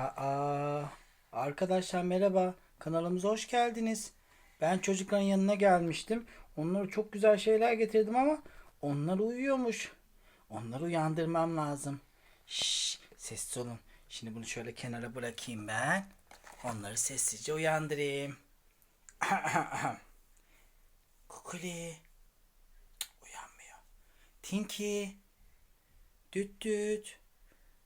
Aa, arkadaşlar merhaba. Kanalımıza hoş geldiniz. Ben çocukların yanına gelmiştim. Onlara çok güzel şeyler getirdim ama onlar uyuyormuş. Onları uyandırmam lazım. Şşş, sessiz olun. Şimdi bunu şöyle kenara bırakayım ben. Onları sessizce uyandırayım. Kukuli. Uyanmıyor. Tinky. Düt düt.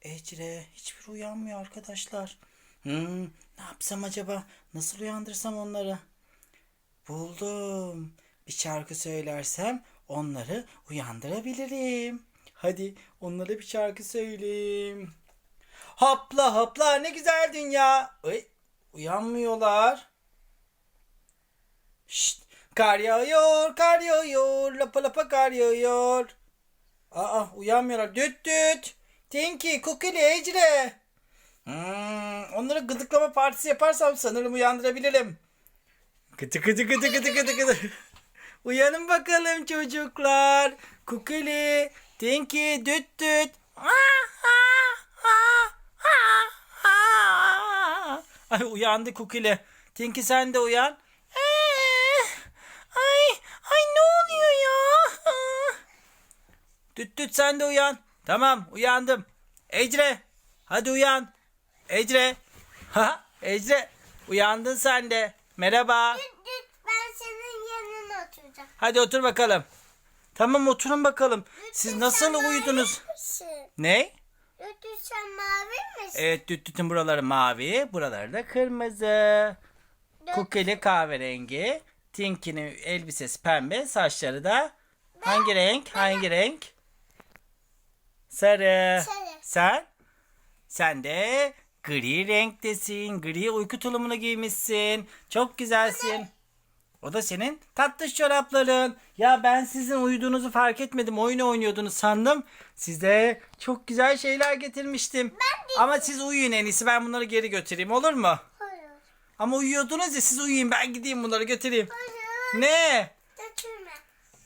Ecre hiçbir uyanmıyor arkadaşlar. Hmm, ne yapsam acaba? Nasıl uyandırsam onları? Buldum. Bir şarkı söylersem onları uyandırabilirim. Hadi onlara bir şarkı söyleyeyim. Hopla hopla ne güzel dünya. Ay, uyanmıyorlar. Şşt, kar yağıyor, kar yağıyor, lapa lapa kar yağıyor. Aa uyanmıyorlar. Düt düt. Tinky, Kukili, Ecre. Hmm, onları gıdıklama partisi yaparsam sanırım uyandırabilirim. Gıdı gıdı gıdı gıdı gıdı gıdı. Uyanın bakalım çocuklar. Kukili, Tinky, düt düt. Ay uyandı Kukili. Tinky sen de uyan. Ee, Ay, ay ne oluyor ya? Düt düt sen de uyan. Tamam uyandım. Ecre hadi uyan. Ecre. Ha Ecre uyandın sen de. Merhaba. Düt ben senin yanına oturacağım. Hadi otur bakalım. Tamam oturun bakalım. Siz nasıl uyudunuz? Ne? Düt sen mavi misin? Evet düt dütün buraları mavi. Buraları da kırmızı. Düt, Kukeli kahverengi. Tinky'nin elbisesi pembe. Saçları da hangi renk? Hangi renk? Sarı. Sarı. Sen? Sen de gri renktesin. Gri uyku tulumunu giymişsin. Çok güzelsin. O da senin tatlış çorapların. Ya ben sizin uyuduğunuzu fark etmedim. Oyun oynuyordunuz sandım. Size çok güzel şeyler getirmiştim. Ama siz uyuyun en iyisi. Ben bunları geri götüreyim olur mu? Hayır. Ama uyuyordunuz ya siz uyuyun. Ben gideyim bunları götüreyim. Hayır. Ne? Götürme.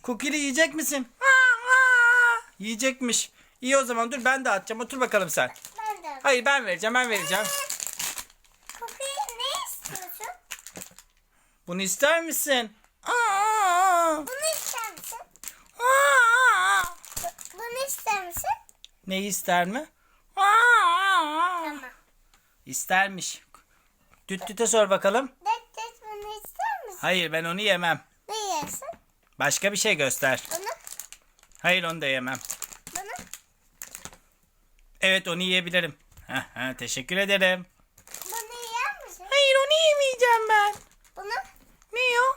Kukili yiyecek misin? Aa, aa. Yiyecekmiş. İyi o zaman dur ben de atacağım. Otur bakalım sen. Ben de. Hayır ben vereceğim ben vereceğim. Kokuyu ne istiyorsun? Bunu ister misin? Aa, Bunu ister misin? aa. Bu- Bunu ister misin? Neyi ister mi? Aa, Tamam. İstermiş. Düt düte sor bakalım. Düt düt bunu ister misin? Hayır ben onu yemem. Ne yersin? Başka bir şey göster. Bunu? Hayır onu da yemem. Evet onu yiyebilirim. Heh, heh, teşekkür ederim. Bunu yer misin? Hayır onu yemeyeceğim ben. Bunu? Ne o?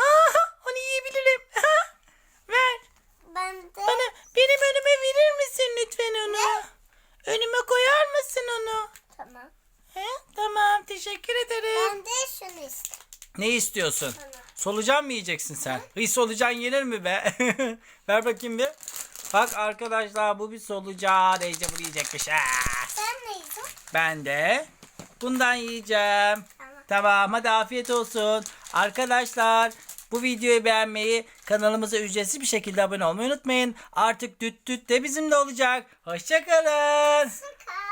Aa, onu yiyebilirim. Ver. Ben de. Bana benim önüme verir misin lütfen onu? Önüme koyar mısın onu? Tamam. He? Tamam teşekkür ederim. Ben de şunu istiyorum. Ne istiyorsun? Tamam. Solucan mı yiyeceksin sen? Hıy solucan yenir mi be? Ver bakayım bir. Bak arkadaşlar bu bir solucan. Ece bunu yiyecekmiş. Aa, Sen ne yiyeceksin? ben de bundan yiyeceğim. Tamam. Tamam hadi afiyet olsun. Arkadaşlar bu videoyu beğenmeyi, kanalımıza ücretsiz bir şekilde abone olmayı unutmayın. Artık düt düt de bizimle olacak. Hoşçakalın. Sıkar.